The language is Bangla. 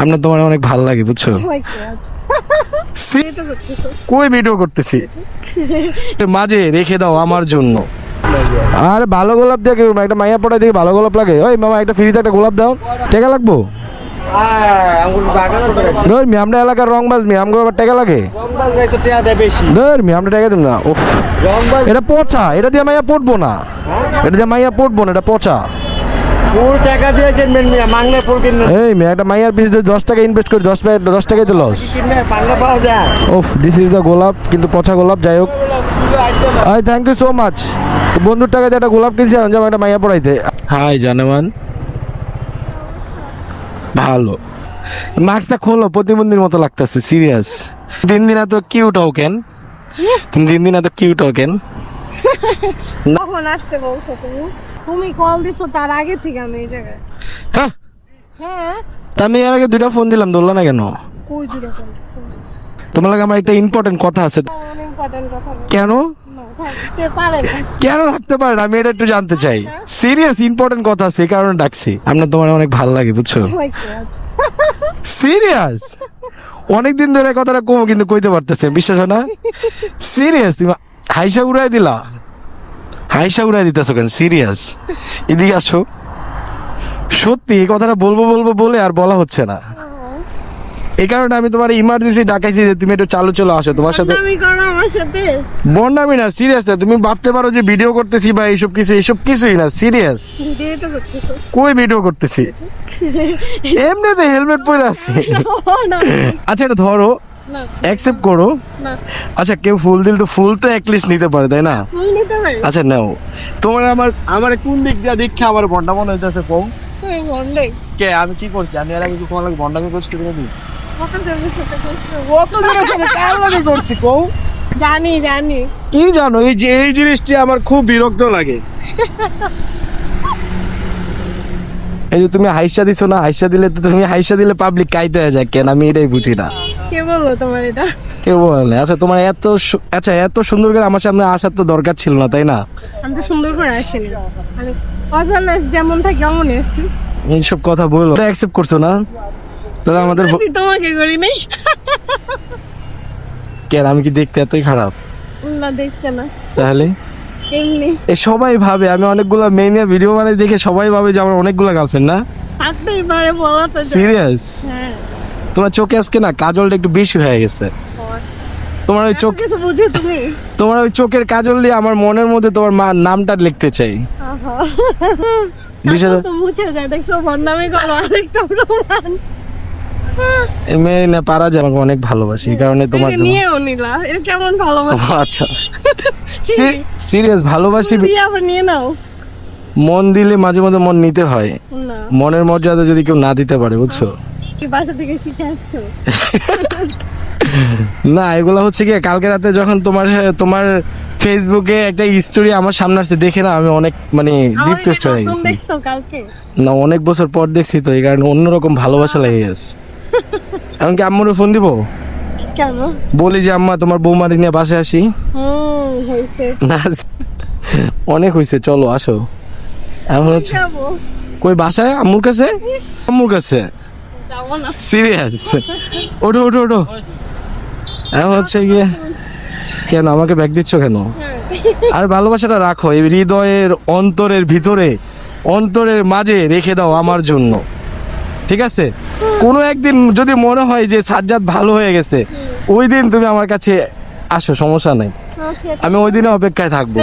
আপনার তোমার অনেক ভালো লাগে বুঝছ? Oh। কই ভিডিও করতেছি? মাঝে রেখে দাও আমার জন্য। আর ভালো গোলাপ দিয়ে কেউ একটা মাইয়া পড়াই দিয়ে ভালো গোলাপ লাগে। ওই মামা একটা ফ্রিতে একটা গোলাপ দাও। টেকা লাগবো? ধর মি আমরা এলাকার রং বাজ মি আমগো আবার টেকা লাগে? ধর মি আমরা টেকা দিম না উফ। এটা পচা এটা দিয়ে মাইয়া পড়ব না। এটা দিয়ে মাইয়া পড়ব না এটা পচা। ফুল টাকা দিয়ে কিনবেন মিয়া ফুল কিনবেন। এই মি একটা মাইয়ার যদি দশ টাকা ইনভেস্ট করি দশ টাকা দশ টাকাই তো লস বাংলা পাওয়া যায়। ওফ দিস ইজ দ্য গোলাপ কিন্তু পচা গোলাপ যাই হোক। I thank you so much বন্ধুর টাকা দিয়ে একটা গোলাপ কিনছি একটা মাইয়া পড়াইতে। হাই জানেমান ভালো। মাস্কটা খোলো প্রতিবন্ধীর মতো লাগতেছে সিরিয়াস দিন দিন এত কিউট হও কেন? তুমি দিন দিন এত কিউট হও কেন? কখন আসতে বলছো তুমি? তুমি কল দিছো তার আগে থেকে আমি এই জায়গায়। হ্যাঁ? হ্যাঁ? তা আমি এর আগে দুইটা ফোন দিলাম ধরলো না কেন? কই দূরে কল দিছো? তোমার লাগে আমার একটা ইম্পর্টেন্ট কথা আছে। ইম্পর্টেন্ট কথা কেন? কেন থাকতে পারে আমি এটা একটু জানতে চাই। সিরিয়াস ইম্পর্টেন্ট কথা আছে এই কারণে ডাকছি। আপনার তোমার অনেক ভালো লাগে বুঝছ. সিরিয়াস অনেকদিন ধরে এই কথাটা কমো কিন্তু কইতে পারতেছে বিশ্বাস হয় না? সিরিয়াস তুমি হাইসা উড়াই দিলা? হাইসা উড়াই দিতেছো কেন? সিরিয়াস এদিকে আসো। সত্যি এই কথাটা বলব বলব বলে আর বলা হচ্ছে না। এই কারণে আমি তোমার ইমার্জেন্সি ডাকাইছি যে তুমি একটু চালু চলে আসো তোমার সাথে। বন্ডামি না সিরিয়াস না। তুমি ভাবতে পারো যে ভিডিও করতেছি বা এইসব কিছু এইসব কিছুই না সিরিয়াস কই ভিডিও করতেছি? এমনিতে হেলমেট পরে আছে। আচ্ছা এটা ধরো। অ্যাকসেপ্ট করো। আচ্ছা কেউ ফুল দিল তো ফুল তো অ্যাটলিস্ট নিতে পারে তাই না? ফুল নিতে পারি। আচ্ছা নাও। তোমার আমার আমার কোন দিক দিয়ে দেখে আমার বন্ডা মনে হইতেছে কম কে আমি কি করছি? আমি এর আগে কি তোমার লাগে বন্ডামি করছি তুমি জানি জানি। কি জানো এই যে এই জিনিসটি আমার খুব বিরক্ত লাগে। এই যে তুমি হাইসা দিছো না হাইসা দিলে তো তুমি হাইসা দিলে পাবলিক কাইতে হয়ে যায় কেন? আমি এটাই বুঝি না। কে বলল তোমার এটা? কেউ বলে আচ্ছা তোমার এত সু- আচ্ছা এত সুন্দর করে আমার সামনে আসার তো দরকার ছিল না তাই না? আমি তো সুন্দর করে আসিনি। আমি অজানাস যেমন থাকে এমন এসছি এইসব কথা বলো। অ্যাকসেপ্ট করছ না? তাহলে আমাদের তোমাকে করি নাই। কেন? আমি কি দেখতে এতই খারাপ? না দেখতে না। তাহলে? সবাই ভাবে আমি অনেকগুলো মেয়ে নিয়ে ভিডিও বানাই দেখে সবাই ভাবে যে আমার অনেকগুলো গার্লফ্রেন্ড না? থাকতেই পারে বলা তো সিরিয়াস হ্যাঁ। তোমার চোখে আজকে না কাজলটা একটু বেশি হয়ে গেছে। তোমার ওই চোখ কিছু বুঝো তুমি। তোমার ওই চোখের কাজল দিয়ে আমার মনের মধ্যে তোমার মা নামটা লিখতে চাই। বিশেষ তো মুছে যায় দেখছ বন্যামি করো আরেকটা এই মেয়ে না পারা যায় আমাকে অনেক ভালোবাসি এই কারণে তোমার নিয়েও নিলা এটা কেমন ভালোবাসা? আচ্ছা। সিরিয়াস ভালোবাসি আবার নিয়ে নাও। মন দিলে মাঝে মাঝে মন নিতে হয়। না। মনের মর্যাদা যদি কেউ না দিতে পারে বুঝছ? বাসা থেকে শিখে আসছো। না এগুলো হচ্ছে কি কালকে রাতে যখন তোমার তোমার ফেসবুকে একটা স্টোরি আমার সামনে আসছে দেখে না আমি অনেক মানে এটা হয়ে গেছি। না অনেক বছর পর দেখছি তো এই কারণে অন্যরকম ভালোবাসা লেগে গেছে। এমনকি আম্মুরে ফোন দিব? কেন? বলি যে আম্মা তোমার বৌমারি নিয়ে বাসে আসি। না অনেক হয়েছে চলো আসো। এখন হচ্ছে কই বাসায়? আম্মুর কাছে? আম্মুর কাছে? সিরিয়াস? ওঠো ওঠো ওঠো। এখন হচ্ছে গিয়ে। কেন আমাকে ব্যাগ দিচ্ছ কেন? আর ভালোবাসাটা রাখো এই হৃদয়ের অন্তরের ভিতরে অন্তরের মাঝে রেখে দাও আমার জন্য। ঠিক আছে? কোনো একদিন যদি মনে হয় যে সাজ্জাদ ভালো হয়ে গেছে ওই দিন তুমি আমার কাছে আসো সমস্যা নাই। আমি ওই দিনে অপেক্ষায় থাকব।